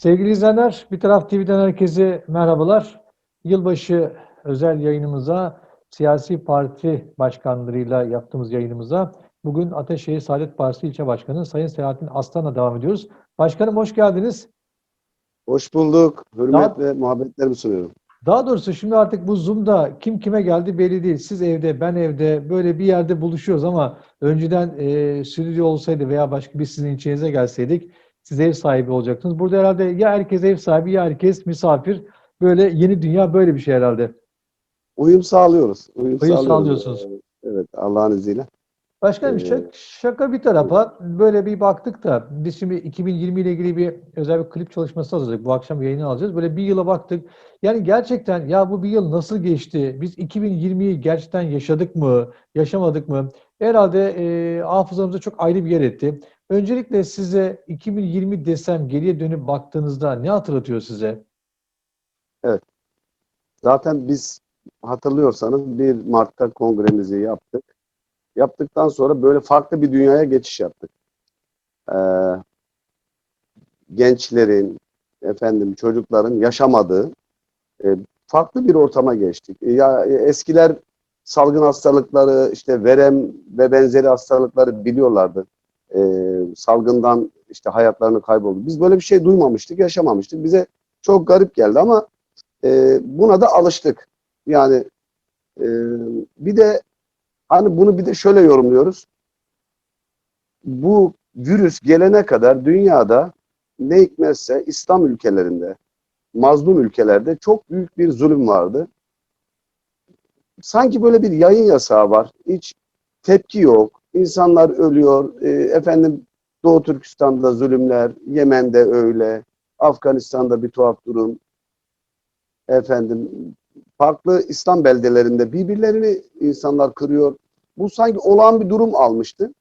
Sevgili izleyenler, Bir Taraf TV'den herkese merhabalar. Yılbaşı özel yayınımıza, siyasi parti başkanlarıyla yaptığımız yayınımıza bugün Ateşehir Saadet Partisi İlçe Başkanı Sayın Selahattin Aslan'la devam ediyoruz. Başkanım hoş geldiniz. Hoş bulduk. Hürmet ve muhabbetlerimi sunuyorum. Daha doğrusu şimdi artık bu Zoom'da kim kime geldi belli değil. Siz evde, ben evde böyle bir yerde buluşuyoruz ama önceden e, stüdyo olsaydı veya başka bir sizin ilçenize gelseydik siz ev sahibi olacaktınız. Burada herhalde ya herkes ev sahibi ya herkes misafir. Böyle yeni dünya böyle bir şey herhalde. Uyum sağlıyoruz. Uyum, Uyum sağlıyoruz. sağlıyorsunuz. Evet, Allah'ın izniyle. Başkanım Ee, şak- şaka bir tarafa böyle bir baktık da biz şimdi 2020 ile ilgili bir özel bir klip çalışması hazırladık. Bu akşam yayını alacağız. Böyle bir yıla baktık. Yani gerçekten ya bu bir yıl nasıl geçti? Biz 2020'yi gerçekten yaşadık mı? Yaşamadık mı? Herhalde e, hafızamıza çok ayrı bir yer etti. Öncelikle size 2020 desem geriye dönüp baktığınızda ne hatırlatıyor size? Zaten biz hatırlıyorsanız 1 Mart'ta kongremizi yaptık. Yaptıktan sonra böyle farklı bir dünyaya geçiş yaptık. Ee, gençlerin, efendim çocukların yaşamadığı e, farklı bir ortama geçtik. Ya e, eskiler salgın hastalıkları, işte verem ve benzeri hastalıkları biliyorlardı. Ee, salgından işte hayatlarını kayboldu. Biz böyle bir şey duymamıştık, yaşamamıştık. Bize çok garip geldi ama e, buna da alıştık. Yani e, bir de hani bunu bir de şöyle yorumluyoruz. Bu virüs gelene kadar dünyada ne hikmetse İslam ülkelerinde, mazlum ülkelerde çok büyük bir zulüm vardı. Sanki böyle bir yayın yasağı var. Hiç tepki yok. İnsanlar ölüyor. E, efendim Doğu Türkistan'da zulümler, Yemen'de öyle, Afganistan'da bir tuhaf durum efendim farklı İslam beldelerinde birbirlerini insanlar kırıyor. Bu sanki olağan bir durum almıştı.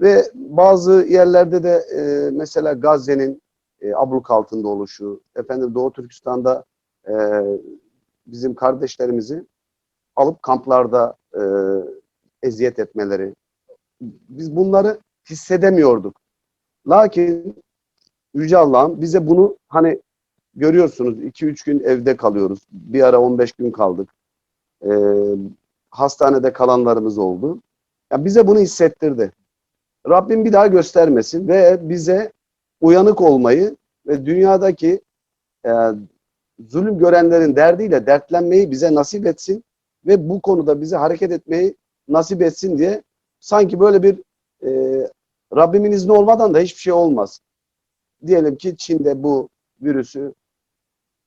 Ve bazı yerlerde de e, mesela Gazze'nin e, abluk altında oluşu, efendim Doğu Türkistan'da e, bizim kardeşlerimizi alıp kamplarda e, eziyet etmeleri. Biz bunları hissedemiyorduk. Lakin Yüce Allah'ım bize bunu hani görüyorsunuz 2-3 gün evde kalıyoruz. Bir ara 15 gün kaldık. Ee, hastanede kalanlarımız oldu. Ya bize bunu hissettirdi. Rabbim bir daha göstermesin ve bize uyanık olmayı ve dünyadaki e, zulüm görenlerin derdiyle dertlenmeyi bize nasip etsin ve bu konuda bize hareket etmeyi nasip etsin diye sanki böyle bir e, Rabbimin izni olmadan da hiçbir şey olmaz. Diyelim ki Çin'de bu virüsü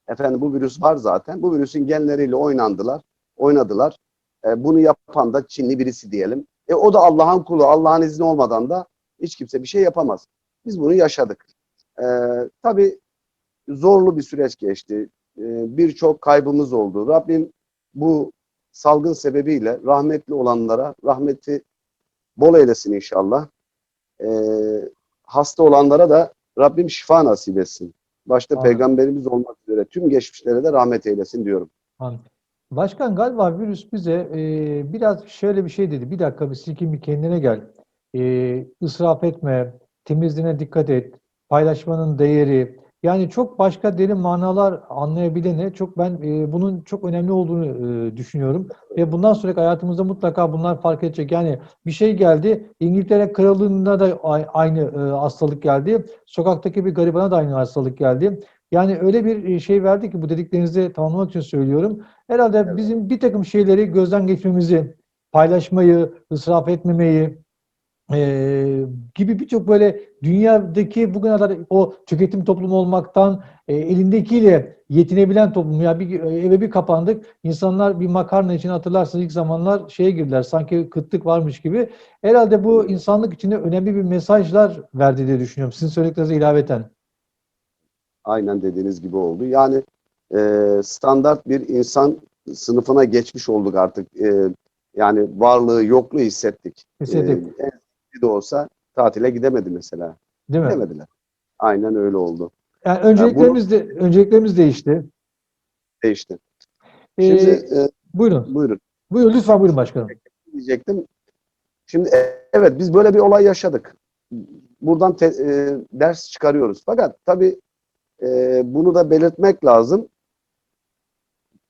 Efendim bu virüs var zaten. Bu virüsün genleriyle oynandılar, oynadılar. E, bunu yapan da Çinli birisi diyelim. E, o da Allah'ın kulu, Allah'ın izni olmadan da hiç kimse bir şey yapamaz. Biz bunu yaşadık. E, tabii zorlu bir süreç geçti. E, Birçok kaybımız oldu. Rabbim bu salgın sebebiyle rahmetli olanlara rahmeti bol eylesin inşallah. E, hasta olanlara da Rabbim şifa nasip etsin. Başta Amin. peygamberimiz olmak üzere tüm geçmişlere de rahmet eylesin diyorum. Anladım. Başkan galiba virüs bize e, biraz şöyle bir şey dedi. Bir dakika bir silkin bir kendine gel. E, israf etme, temizliğine dikkat et, paylaşmanın değeri. Yani çok başka derin manalar anlayabilene çok ben e, bunun çok önemli olduğunu e, düşünüyorum. Ve bundan sonraki hayatımızda mutlaka bunlar fark edecek. Yani bir şey geldi. İngiltere Krallığı'nda da aynı e, hastalık geldi. Sokaktaki bir garibana da aynı hastalık geldi. Yani öyle bir e, şey verdi ki bu dediklerinizi tamamlamak için söylüyorum. Herhalde Evet. bizim bir takım şeyleri gözden geçirmemizi, paylaşmayı, israf etmemeyi e, gibi birçok böyle dünyadaki bugüne kadar o tüketim toplumu olmaktan e, elindekiyle yetinebilen toplum. Ya bir eve bir kapandık, insanlar bir makarna için hatırlarsınız ilk zamanlar şeye girdiler, sanki kıtlık varmış gibi. Herhalde bu insanlık içinde önemli bir mesajlar verdi diye düşünüyorum. Sizin söylediklerinize ilaveten. Aynen dediğiniz gibi oldu. Yani e, standart bir insan sınıfına geçmiş olduk artık. E, yani varlığı yokluğu hissettik. Hissettik. E, en de olsa tatile gidemedi mesela. Değil mi? Gidemediler. Aynen öyle oldu. Yani önceliklerimiz de önceliklerimiz değişti. Değişti. Ee, Şimdi e, buyurun. buyurun. Buyurun lütfen buyurun başkanım. diyecektim. Şimdi e, evet biz böyle bir olay yaşadık. Buradan te- e, ders çıkarıyoruz. Fakat tabii e, bunu da belirtmek lazım.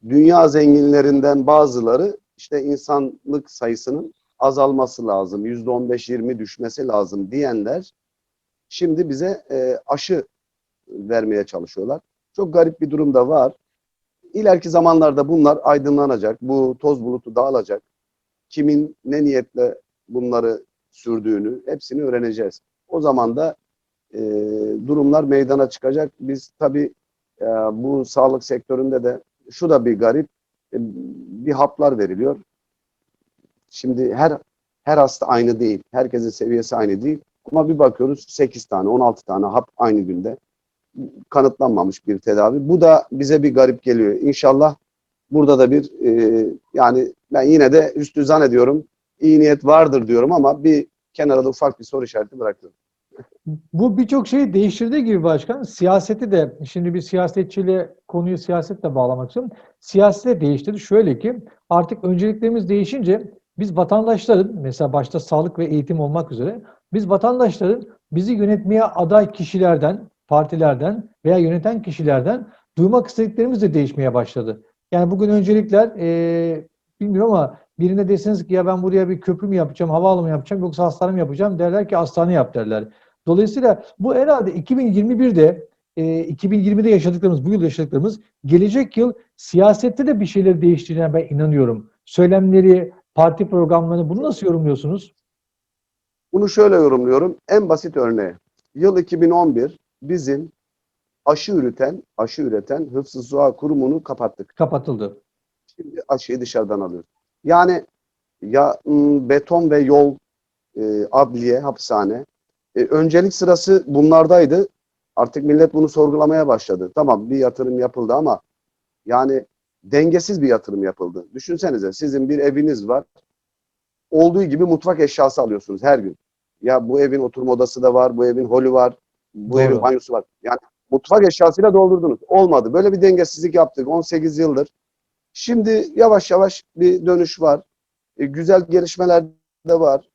Dünya zenginlerinden bazıları işte insanlık sayısının azalması lazım, yüzde on beş yirmi düşmesi lazım diyenler şimdi bize e, aşı vermeye çalışıyorlar. Çok garip bir durum da var. İleriki zamanlarda bunlar aydınlanacak, bu toz bulutu dağılacak. Kimin ne niyetle bunları sürdüğünü hepsini öğreneceğiz. O zaman da e, durumlar meydana çıkacak. Biz tabii e, bu sağlık sektöründe de şu da bir garip, e, bir haplar veriliyor. Şimdi her her hasta aynı değil, herkesin seviyesi aynı değil. Ama bir bakıyoruz 8 tane, 16 tane hap aynı günde kanıtlanmamış bir tedavi. Bu da bize bir garip geliyor. İnşallah burada da bir e, yani ben yine de üstü zannediyorum iyi niyet vardır diyorum ama bir kenara da ufak bir soru işareti bırakıyorum. Bu birçok şeyi değiştirdiği gibi başkan, siyaseti de, şimdi bir siyasetçiyle konuyu siyasetle bağlamak istiyorum. Siyaseti de değiştirdi. Şöyle ki artık önceliklerimiz değişince biz vatandaşların, mesela başta sağlık ve eğitim olmak üzere, biz vatandaşların bizi yönetmeye aday kişilerden, partilerden veya yöneten kişilerden duymak istediklerimiz de değişmeye başladı. Yani bugün öncelikler, e, bilmiyorum ama birine deseniz ki ya ben buraya bir köprü mü yapacağım, havaalanı mı yapacağım yoksa hastane mi yapacağım derler ki hastane yap derler. Dolayısıyla bu herhalde 2021'de, e, 2020'de yaşadıklarımız, bu yıl yaşadıklarımız gelecek yıl siyasette de bir şeyler değiştireceğine ben inanıyorum. Söylemleri, parti programlarını bunu nasıl yorumluyorsunuz? Bunu şöyle yorumluyorum. En basit örneği. Yıl 2011 bizim aşı üreten, aşı üreten Hıfzı Suha Kurumu'nu kapattık. Kapatıldı. Şimdi aşıyı dışarıdan alıyoruz. Yani ya m, beton ve yol, e, adliye, hapishane. E, öncelik sırası bunlardaydı. Artık millet bunu sorgulamaya başladı. Tamam bir yatırım yapıldı ama yani dengesiz bir yatırım yapıldı. Düşünsenize sizin bir eviniz var. Olduğu gibi mutfak eşyası alıyorsunuz her gün. Ya bu evin oturma odası da var, bu evin holü var, bu Doğru. evin banyosu var. Yani mutfak eşyasıyla doldurdunuz. Olmadı. Böyle bir dengesizlik yaptık 18 yıldır. Şimdi yavaş yavaş bir dönüş var. E, güzel gelişmeler de var.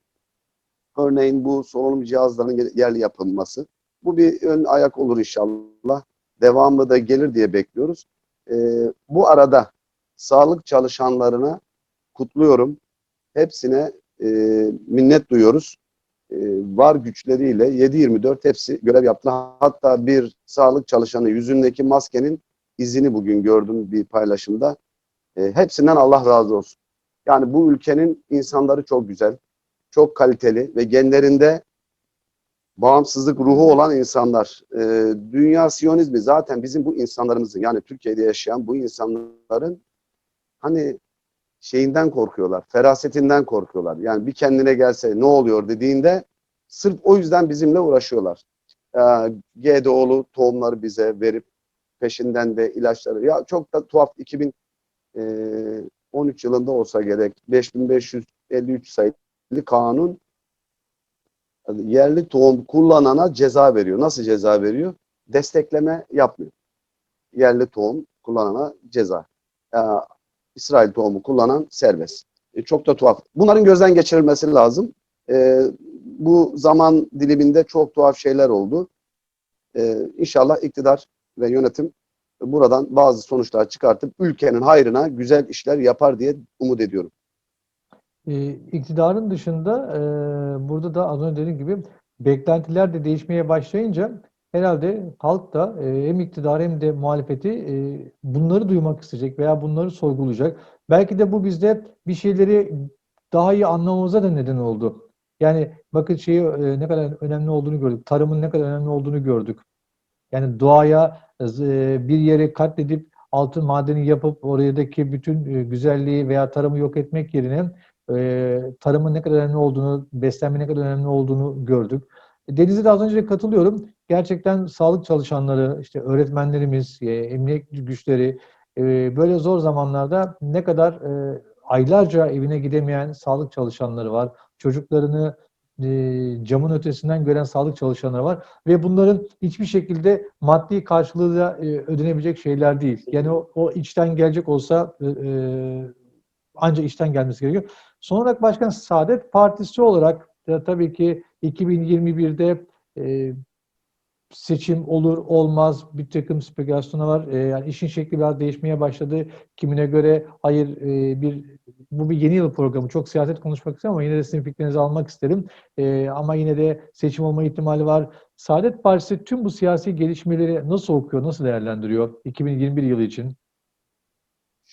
Örneğin bu solunum cihazlarının yerli yapılması. Bu bir ön ayak olur inşallah. Devamı da gelir diye bekliyoruz. E, bu arada sağlık çalışanlarına kutluyorum. Hepsine e, minnet duyuyoruz. E, var güçleriyle 7-24 hepsi görev yaptı. Hatta bir sağlık çalışanı yüzündeki maskenin izini bugün gördüm bir paylaşımda. E, hepsinden Allah razı olsun. Yani bu ülkenin insanları çok güzel, çok kaliteli ve genlerinde bağımsızlık ruhu olan insanlar. E, dünya Siyonizmi zaten bizim bu insanlarımızın yani Türkiye'de yaşayan bu insanların hani şeyinden korkuyorlar, ferasetinden korkuyorlar. Yani bir kendine gelse ne oluyor dediğinde sırf o yüzden bizimle uğraşıyorlar. E, GDO'lu tohumları bize verip peşinden de ilaçları. Ya çok da tuhaf 2000 e, 13 yılında olsa gerek 5553 sayılı kanun yerli tohum kullanana ceza veriyor. Nasıl ceza veriyor? Destekleme yapmıyor. Yerli tohum kullanana ceza. Ee, İsrail tohumu kullanan serbest. E, çok da tuhaf. Bunların gözden geçirilmesi lazım. E, bu zaman diliminde çok tuhaf şeyler oldu. E, inşallah iktidar ve yönetim buradan bazı sonuçlar çıkartıp ülkenin hayrına güzel işler yapar diye umut ediyorum. E, iktidarın dışında e, burada da az önce dediğim gibi beklentiler de değişmeye başlayınca herhalde halk da e, hem iktidar hem de muhalefeti e, bunları duymak isteyecek veya bunları sorgulayacak. Belki de bu bizde bir şeyleri daha iyi anlamamıza da neden oldu. Yani bakın şeyi ne kadar önemli olduğunu gördük. Tarımın ne kadar önemli olduğunu gördük. Yani doğaya bir yeri katledip altın madeni yapıp oradaki bütün güzelliği veya tarımı yok etmek yerine e, tarımın ne kadar önemli olduğunu, beslenme ne kadar önemli olduğunu gördük. Deniz'e de az önce katılıyorum. Gerçekten sağlık çalışanları, işte öğretmenlerimiz, e, emniyet güçleri e, böyle zor zamanlarda ne kadar e, aylarca evine gidemeyen sağlık çalışanları var. Çocuklarını e, camın ötesinden gören sağlık çalışanları var ve bunların hiçbir şekilde maddi karşılığı da e, ödenebilecek şeyler değil. Yani o, o içten gelecek olsa e, e, ancak içten gelmesi gerekiyor. Son olarak Başkan Saadet Partisi olarak da tabii ki 2021'de e, seçim olur olmaz bir takım spekülasyonlar var. E, yani işin şekli biraz değişmeye başladı. Kimine göre hayır e, bir bu bir yeni yıl programı. Çok siyaset konuşmak istiyorum ama yine de sizin fikrinizi almak isterim. E, ama yine de seçim olma ihtimali var. Saadet Partisi tüm bu siyasi gelişmeleri nasıl okuyor, nasıl değerlendiriyor 2021 yılı için?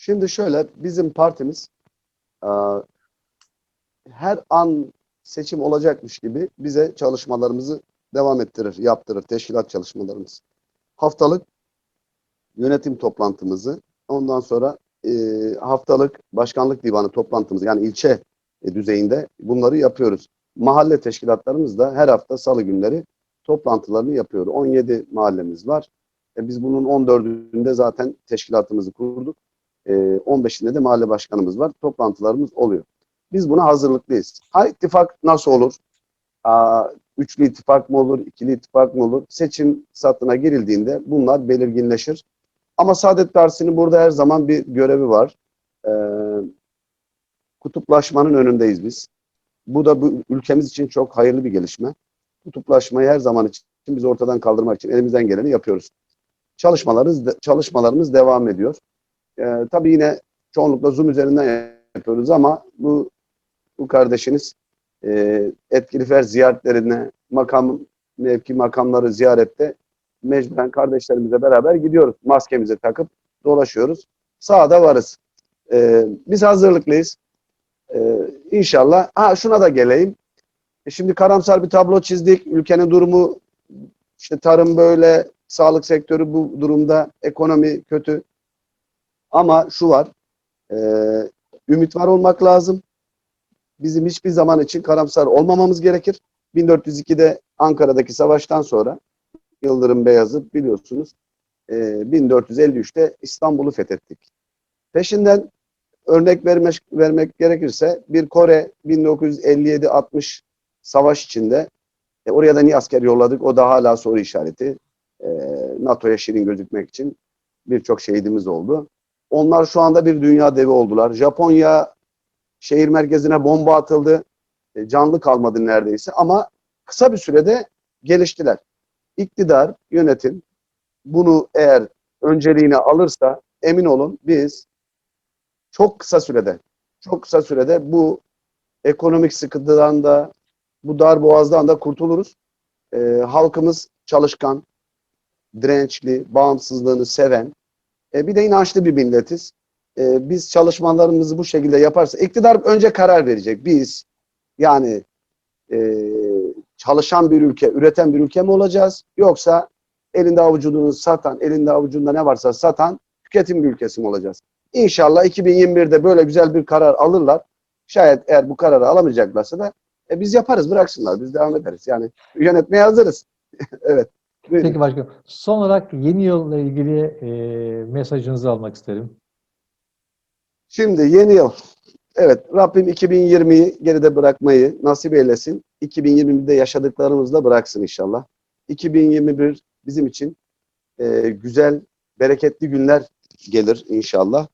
Şimdi şöyle bizim partimiz e, her an seçim olacakmış gibi bize çalışmalarımızı devam ettirir, yaptırır, teşkilat çalışmalarımız. Haftalık yönetim toplantımızı, ondan sonra e, haftalık başkanlık divanı toplantımızı yani ilçe e, düzeyinde bunları yapıyoruz. Mahalle teşkilatlarımız da her hafta salı günleri toplantılarını yapıyor. 17 mahallemiz var. E, biz bunun 14'ünde zaten teşkilatımızı kurduk. E, 15'inde de mahalle başkanımız var. Toplantılarımız oluyor. Biz buna hazırlıklıyız. Ha ittifak nasıl olur? Aa, üçlü ittifak mı olur, ikili ittifak mı olur? Seçim satına girildiğinde bunlar belirginleşir. Ama Saadet Partisi'nin burada her zaman bir görevi var. Ee, kutuplaşmanın önündeyiz biz. Bu da bu ülkemiz için çok hayırlı bir gelişme. Kutuplaşmayı her zaman için biz ortadan kaldırmak için elimizden geleni yapıyoruz. Çalışmalarımız çalışmalarımız devam ediyor. Ee, tabii yine çoğunlukla Zoom üzerinden yapıyoruz ama bu bu kardeşiniz e, etkilifer ziyaretlerine, makam mevki makamları ziyarette mecburen kardeşlerimizle beraber gidiyoruz. Maskemizi takıp dolaşıyoruz. Sağda varız. E, biz hazırlıklıyız. E, inşallah. Ha şuna da geleyim. E, şimdi karamsar bir tablo çizdik. Ülkenin durumu işte tarım böyle, sağlık sektörü bu durumda, ekonomi kötü. Ama şu var. E, ümit var olmak lazım. Bizim hiçbir zaman için karamsar olmamamız gerekir. 1402'de Ankara'daki savaştan sonra Yıldırım Beyazıt biliyorsunuz e, 1453'te İstanbul'u fethettik. Peşinden örnek vermek, vermek gerekirse bir Kore 1957-60 savaş içinde e, oraya da niye asker yolladık o da hala soru işareti. E, NATO'ya şirin gözükmek için birçok şehidimiz oldu. Onlar şu anda bir dünya devi oldular. Japonya şehir merkezine bomba atıldı. E, canlı kalmadı neredeyse ama kısa bir sürede geliştiler. İktidar, yönetim bunu eğer önceliğine alırsa emin olun biz çok kısa sürede çok kısa sürede bu ekonomik sıkıntıdan da bu dar boğazdan da kurtuluruz. E, halkımız çalışkan, dirençli, bağımsızlığını seven, e, bir de inançlı bir milletiz. E, biz çalışmalarımızı bu şekilde yaparsa, iktidar önce karar verecek. Biz yani e, çalışan bir ülke, üreten bir ülke mi olacağız? Yoksa elinde avucunu satan, elinde avucunda ne varsa satan tüketim bir ülkesi mi olacağız? İnşallah 2021'de böyle güzel bir karar alırlar. Şayet eğer bu kararı alamayacaklarsa da e, biz yaparız, bıraksınlar. Biz devam ederiz. Yani yönetmeye hazırız. evet. Buyurun. Peki başkanım. Son olarak yeni yılla ilgili e, mesajınızı almak isterim. Şimdi yeni yıl. Evet Rabbim 2020'yi geride bırakmayı nasip eylesin. 2021'de yaşadıklarımızla bıraksın inşallah. 2021 bizim için e, güzel, bereketli günler gelir inşallah.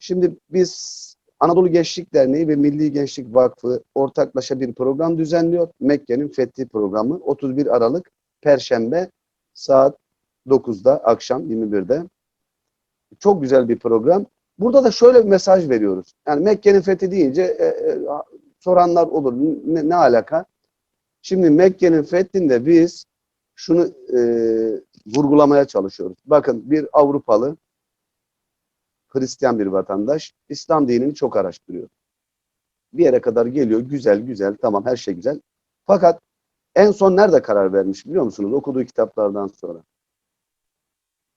Şimdi biz Anadolu Gençlik Derneği ve Milli Gençlik Vakfı ortaklaşa bir program düzenliyor. Mekke'nin Fethi programı 31 Aralık Perşembe saat 9'da akşam 21'de. Çok güzel bir program. Burada da şöyle bir mesaj veriyoruz. Yani Mekke'nin fethi deyince e, e, soranlar olur. Ne, ne alaka? Şimdi Mekke'nin fethinde biz şunu e, vurgulamaya çalışıyoruz. Bakın bir Avrupalı Hristiyan bir vatandaş İslam dinini çok araştırıyor. Bir yere kadar geliyor. Güzel güzel tamam her şey güzel. Fakat en son nerede karar vermiş biliyor musunuz? Okuduğu kitaplardan sonra.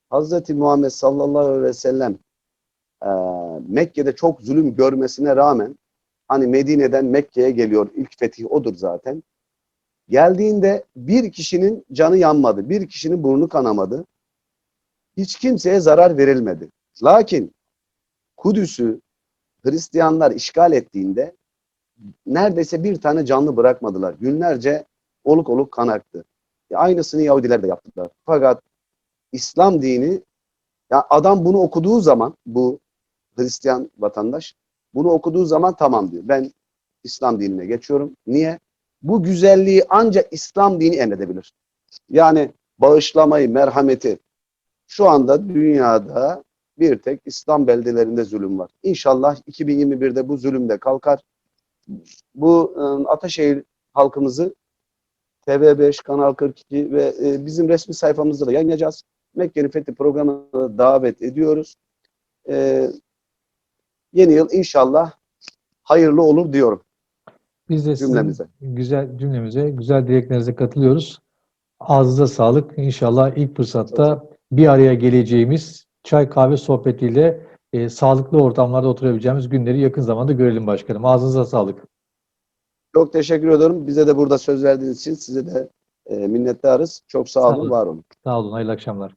Hazreti Muhammed sallallahu aleyhi ve sellem e, Mekke'de çok zulüm görmesine rağmen hani Medine'den Mekke'ye geliyor. İlk fetih odur zaten. Geldiğinde bir kişinin canı yanmadı. Bir kişinin burnu kanamadı. Hiç kimseye zarar verilmedi. Lakin Kudüs'ü Hristiyanlar işgal ettiğinde neredeyse bir tane canlı bırakmadılar. Günlerce oluk oluk kan aktı. E, aynısını Yahudiler de yaptılar. Fakat İslam dini ya adam bunu okuduğu zaman bu Hristiyan vatandaş bunu okuduğu zaman tamam diyor. Ben İslam dinine geçiyorum. Niye? Bu güzelliği ancak İslam dini emredebilir. Yani bağışlamayı, merhameti. Şu anda dünyada bir tek İslam beldelerinde zulüm var. İnşallah 2021'de bu zulüm de kalkar. Bu e, Ataşehir halkımızı TV5, Kanal 42 ve e, bizim resmi sayfamızda da yayınlayacağız. Mekke'nin Fethi programına davet ediyoruz. E, yeni yıl inşallah hayırlı olur diyorum Biz de cümlemize. güzel cümlemize, güzel dileklerinize katılıyoruz. Ağzınıza sağlık. İnşallah ilk fırsatta bir araya geleceğimiz çay kahve sohbetiyle e, sağlıklı ortamlarda oturabileceğimiz günleri yakın zamanda görelim başkanım. Ağzınıza sağlık. Çok teşekkür ediyorum. Bize de burada söz verdiğiniz için size de e, minnettarız. Çok sağ Sağ olun, olun. var olun. Sağ olun. Hayırlı akşamlar.